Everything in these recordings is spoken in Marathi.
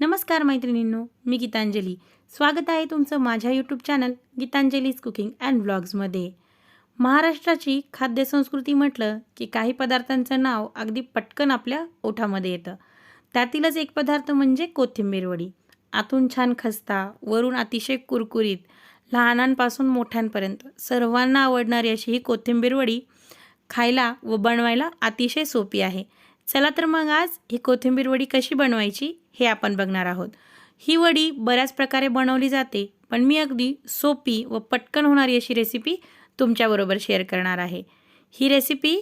नमस्कार मैत्रिणींनो मी गीतांजली. स्वागत आहे तुमचं माझ्या YouTube channel Geetanjali's cooking and व्लॉग्समध्ये महाराष्ट्राची खाद्यसंस्कृती म्हटलं की काही पदार्थांचं नाव अगदी पटकन आपल्या ओठामध्ये येतं. त्यातीलच एक पदार्थ म्हणजे कोथिंबीर वडी. आतून छान खस्ता वरून अतिशय कुरकुरीत लहानांपासून मोठ्यांपर्यंत सर्वांना आवडणारी अशी ही कोथिंबीर वडी खायला व बनवायला अतिशय सोपी आहे. चला तर मग आज ही कोथिंबीर वडी कशी बनवायची हे आपण बघणार आहोत. ही वडी बऱ्याच प्रकारे बनवली जाते पण मी अगदी सोपी व पटकन होणारी अशी रेसिपी तुमच्याबरोबर शेअर करणार आहे. ही रेसिपी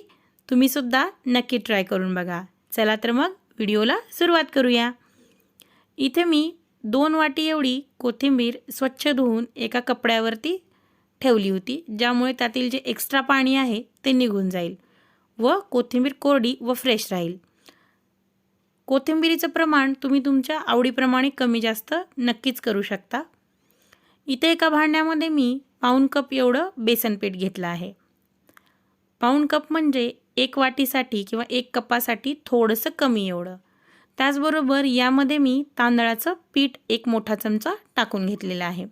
तुम्हीसुद्धा नक्की ट्राय करून बघा. चला तर मग व्हिडिओला सुरुवात करूया. इथे मी दोन वाटी एवढी कोथिंबीर स्वच्छ धुवून एका कपड्यावरती ठेवली होती ज्यामुळे त्यातील जे एक्स्ट्रा पाणी आहे ते निघून जाईल व कोथिंबीर कोरडी व फ्रेश राहील. कोथिंबिरीचं प्रमाण तुम्ही तुमच्या आवडीप्रमाणे कमी जास्त नक्कीच करू शकता. इथे एका भांड्यामध्ये मी पाऊण कप एवढं बेसन पीठ घेतलं आहे. पाऊण कप म्हणजे एक वाटीसाठी किंवा एक कपासाठी थोडंसं कमी एवढं. त्याचबरोबर यामध्ये मी तांदळाचं पीठ एक मोठा चमचा टाकून घेतलेला आहे.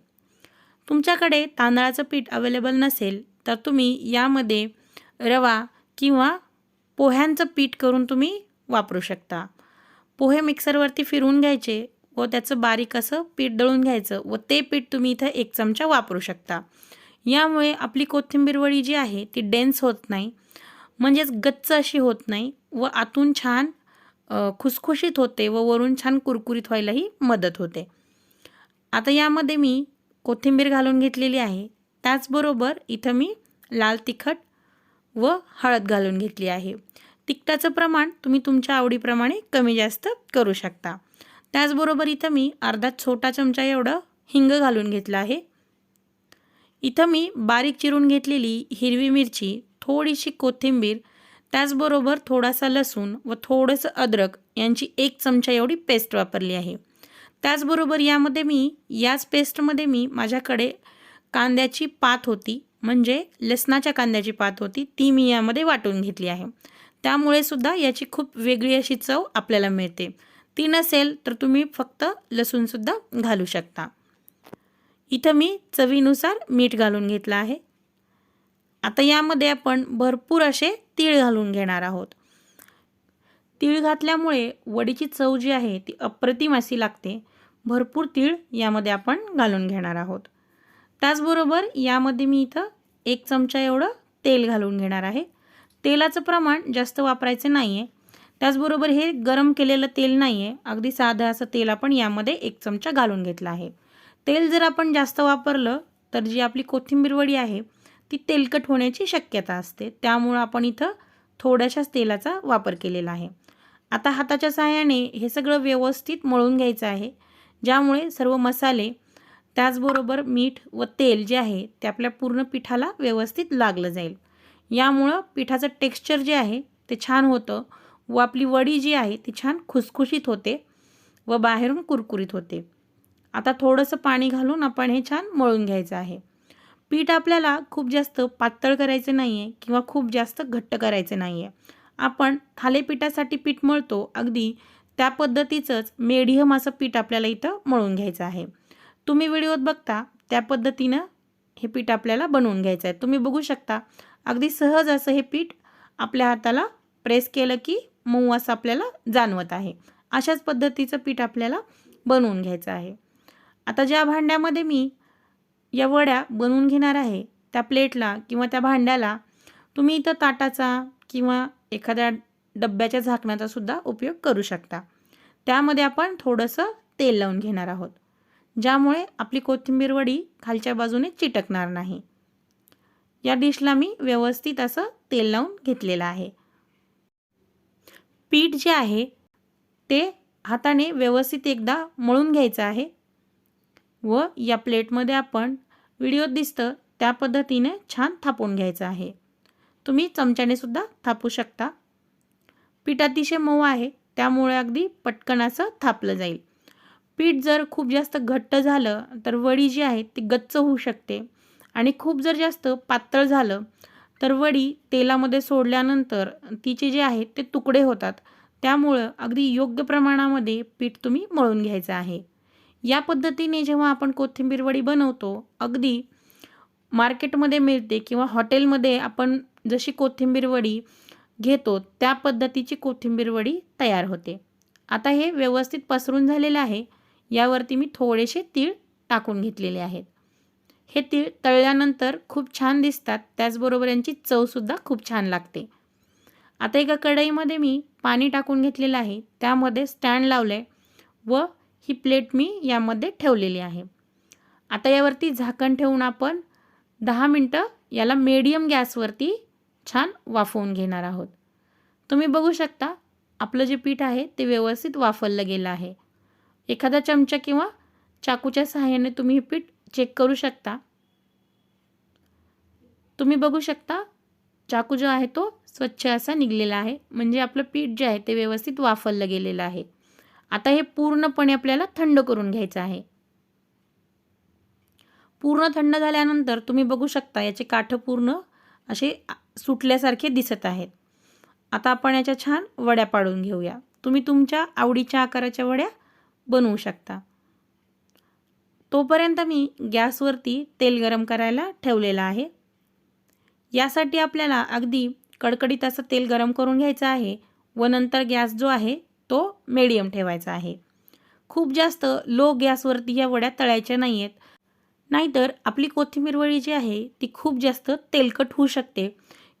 तुमच्याकडे तांदळाचं पीठ अवेलेबल नसेल तर तुम्ही यामध्ये रवा किंवा पोह्यांचं पीठ करून तुम्ही वापरू शकता. पोहे मिक्सरवरती फिरवून घ्यायचे व त्याचं बारीक असं पीठ दळून घ्यायचं व ते पीठ तुम्ही इथं एक चमचा वापरू शकता. यामुळे आपली कोथिंबीर वडी जी आहे ती डेन्स होत नाही म्हणजेच गच्च अशी होत नाही व आतून छान खुसखुशीत होते व वरून छान कुरकुरीत व्हायलाही मदत होते. आता यामध्ये मी कोथिंबीर घालून घेतलेली आहे. त्याचबरोबर इथं मी लाल तिखट व हळद घालून घेतली आहे. तिखटाचं प्रमाण तुम्ही तुमच्या आवडीप्रमाणे कमी जास्त करू शकता. त्याचबरोबर इथं मी अर्धा छोटा चमचा एवढं हिंग घालून घेतलं आहे. इथं मी बारीक चिरून घेतलेली हिरवी मिरची थोडीशी कोथिंबीर त्याचबरोबर थोडासा लसूण व थोडंसं अद्रक यांची एक चमचा एवढी पेस्ट वापरली आहे. त्याचबरोबर यामध्ये मी याच पेस्टमध्ये मी माझ्याकडे कांद्याची पात होती म्हणजे लसणाच्या कांद्याची पात होती ती मी यामध्ये वाटून घेतली आहे. त्यामुळे सुद्धा याची खूप वेगळी अशी चव आपल्याला मिळते. ती नसेल तर तुम्ही फक्त लसूणसुद्धा घालू शकता. इथं मी चवीनुसार मीठ घालून घेतलं आहे. आता यामध्ये आपण भरपूर असे तीळ घालून घेणार आहोत. तीळ घातल्यामुळे वडीची चव जी आहे ती अप्रतिम अशी लागते. भरपूर तीळ यामध्ये आपण घालून घेणार आहोत. त्याचबरोबर यामध्ये मी इथं एक चमचा एवढं तेल घालून घेणार आहे. तेलाचं प्रमाण जास्त वापरायचं नाही आहे त्याचबरोबर हे गरम केलेलं तेल नाही आहे अगदी साधं असं तेल आपण यामध्ये एक चमचा घालून घेतला आहे. तेल जर आपण जास्त वापरलं तर जी आपली कोथिंबीर वडी आहे ती तेलकट होण्याची शक्यता असते. त्यामुळं आपण इथं थोड्याशाच तेलाचा वापर केलेला आहे. आता हाताच्या सहाय्याने हे सगळं व्यवस्थित मळून घ्यायचं आहे ज्यामुळे सर्व मसाले त्याचबरोबर मीठ व तेल जे आहे ते आपल्या पूर्ण पिठाला व्यवस्थित लागलं जाईल. यामुळं पिठाचं टेक्स्चर जे आहे ते छान होतं व आपली वडी जी आहे ती छान खुसखुशीत होते व बाहेरून कुरकुरीत होते. आता थोडंसं पाणी घालून आपण हे छान मळून घ्यायचं आहे. पीठ आपल्याला खूप जास्त पातळ करायचं नाही आहे किंवा खूप जास्त घट्ट करायचं नाही आहे आपण थालेपीठासाठी पीठ मळतो अगदी त्या पद्धतीचंच मेडियम असं पीठ आपल्याला इथं मळून घ्यायचं आहे. तुम्ही व्हिडिओत बघता त्या पद्धतीनं हे पीठ आपल्याला बनवून घ्यायचं आहे. तुम्ही बघू शकता अगदी सहज असं हे पीठ आपल्या हाताला प्रेस केलं की मऊ असं आपल्याला जाणवत आहे. अशाच पद्धतीचं पीठ आपल्याला बनवून घ्यायचं आहे. आता ज्या भांड्यामध्ये मी या वड्या बनवून घेणार आहे त्या प्लेटला किंवा त्या भांड्याला तुम्ही इथं ताटाचा किंवा एखाद्या डब्याच्या झाकणाचा सुद्धा उपयोग करू शकता. त्यामध्ये आपण थोडंसं तेल लावून घेणार आहोत. ज्यामुळे आपली कोथिंबीर वडी खालच्या बाजूने चिटकणार नाही. या डिशला मी व्यवस्थित असं तेल लावून घेतलेलं आहे. पीठ जे आहे ते हाताने व्यवस्थित एकदा मळून घ्यायचं आहे व या प्लेटमध्ये आपण व्हिडिओत दिसतं त्या पद्धतीने छान थापून घ्यायचं आहे. तुम्ही चमच्याने सुद्धा थापू शकता. पीठ अतिशय मऊ आहे त्यामुळे अगदी पटकन असं थापलं जाईल. पीठ जर खूप जास्त घट्ट झालं तर वडी जी आहे ती गच्च होऊ शकते. आणि खूप जर जास्त पातळ झालं तर वडी तेलामध्ये सोडल्यानंतर तिचे जे आहेत ते तुकडे होतात. त्यामुळं अगदी योग्य प्रमाणामध्ये पीठ तुम्ही मळून घ्यायचं आहे. या पद्धतीने जेव्हा आपण कोथिंबीर वडी बनवतो अगदी मार्केटमध्ये मिळते किंवा हॉटेलमध्ये आपण जशी कोथिंबीर वडी घेतो त्या पद्धतीची कोथिंबीर वडी तयार होते. आता हे व्यवस्थित पसरून झालेलं आहे. यावरती मी थोडेसे तीळ टाकून घेतलेले आहेत. हे तीळ तळल्यानंतर खूप छान दिसतात. त्याचबरोबर यांची चवसुद्धा खूप छान लागते. आता एका कढईमध्ये मी पाणी टाकून घेतलेलं आहे. त्यामध्ये स्टँड लावलं आहे व ही प्लेट मी यामध्ये ठेवलेली आहे. आता यावरती झाकण ठेवून आपण दहा मिनटं याला मीडियम गॅसवरती छान वाफवून घेणार आहोत. तुम्ही बघू शकता आपलं जे पीठ आहे ते व्यवस्थित वाफवलं गेलं आहे. एखादा चमचा किंवा चाकूच्या सहाय्याने तुम्ही हे पीठ चेक करू शकता. तुम्ही बघू शकता चाकू जो आहे तो स्वच्छ असा निघलेला आहे. म्हणजे आपलं पीठ जे आहे ते व्यवस्थित वाफरलं गेलेलं आहे. आता हे पूर्णपणे आपल्याला थंड करून घ्यायचं आहे. पूर्ण थंड झाल्यानंतर तुम्ही बघू शकता याचे काठं पूर्ण असे सुटल्यासारखे दिसत आहेत. आता आपण याच्या छान वड्या पाडून घेऊया. तुम्ही तुमच्या आवडीच्या आकाराच्या वड्या बनवू शकता. तोपर्यंत मी गॅसवरती तेल गरम करायला ठेवलेलं आहे. यासाठी आपल्याला अगदी कडकडीत असं तेल गरम करून घ्यायचं आहे व नंतर गॅस जो आहे तो मिडियम ठेवायचा आहे. खूप जास्त लो गॅसवरती या वड्या तळायच्या नाही आहेत नाहीतर आपली कोथिंबीर वडी जी आहे ती खूप जास्त तेलकट होऊ शकते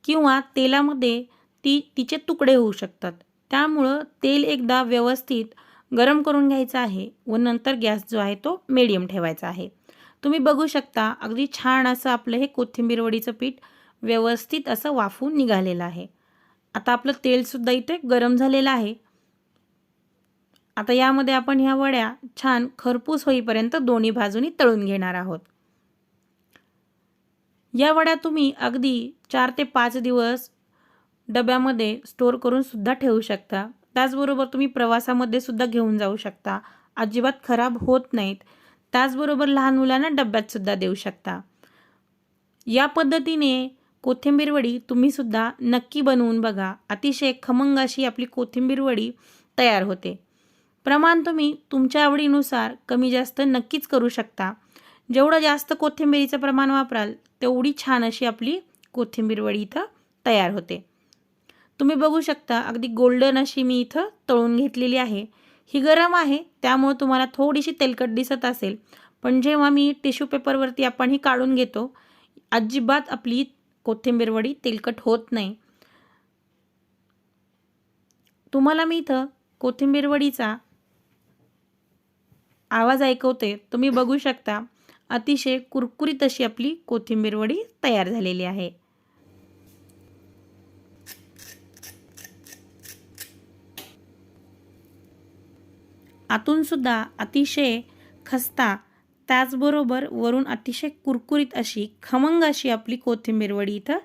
किंवा तेलामध्ये ती तिचे तुकडे होऊ शकतात. त्यामुळं तेल एकदा व्यवस्थित गरम करून घ्यायचं आहे व नंतर गॅस जो आहे तो मीडियम ठेवायचा आहे. तुम्ही बघू शकता अगदी छान असं आपलं हे कोथिंबीर वडीचं पीठ व्यवस्थित असं वाफून निघालेलं आहे. आता आपलं तेलसुद्धा इथे गरम झालेलं आहे. आता यामध्ये आपण ह्या वड्या छान खरपूस होईपर्यंत दोन्ही बाजूनी तळून घेणार आहोत. या वड्या तुम्ही अगदी चार ते पाच दिवस डब्यामध्ये स्टोअर करून सुद्धा ठेवू शकता. त्याचबरोबर तुम्ही प्रवासामध्ये सुद्धा घेऊन जाऊ शकता. अजिबात खराब होत नाहीत. त्याचबरोबर लहान मुलांना डब्यातसुद्धा देऊ शकता. या पद्धतीने कोथिंबीर वडी तुम्हीसुद्धा नक्की बनवून बघा. अतिशय खमंग अशी आपली कोथिंबीर वडी तयार होते. प्रमाण तुम्ही तुमच्या आवडीनुसार कमी जास्त नक्कीच करू शकता. जेवढं जास्त कोथिंबीरीचं प्रमाण वापराल तेवढी छान अशी आपली कोथिंबीर वडी इथं तयार होते. तुम्ही बघू शकता अगदी गोल्डन अशी मी इथं तळून घेतलेली आहे. ही गरम आहे त्यामुळे तुम्हाला थोडीशी तेलकट दिसत असेल. पण जेव्हा मी टिश्यू पेपरवरती आपण ही काढून घेतो अजिबात आपली कोथिंबीर वडी तेलकट होत नाही. तुम्हाला मी इथं कोथिंबीर वडीचा आवाज ऐकवते. तुम्ही बघू शकता अतिशय कुरकुरीत अशी आपली कोथिंबीर वडी तयार झालेली आहे. आतूनसुद्धा अतिशय खस्ता त्याचबरोबर वरून अतिशय कुरकुरीत अशी खमंग अशी आपली कोथिंबीर वडी इथं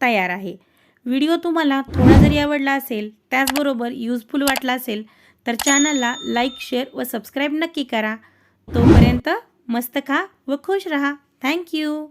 तयार आहे. व्हिडिओ तुम्हाला थोडा जरी आवडला असेल त्याचबरोबर यूजफुल वाटला असेल तर चॅनलला लाईक शेअर व सबस्क्राईब नक्की करा. तोपर्यंत मस्त खा व खुश रहा. थँक्यू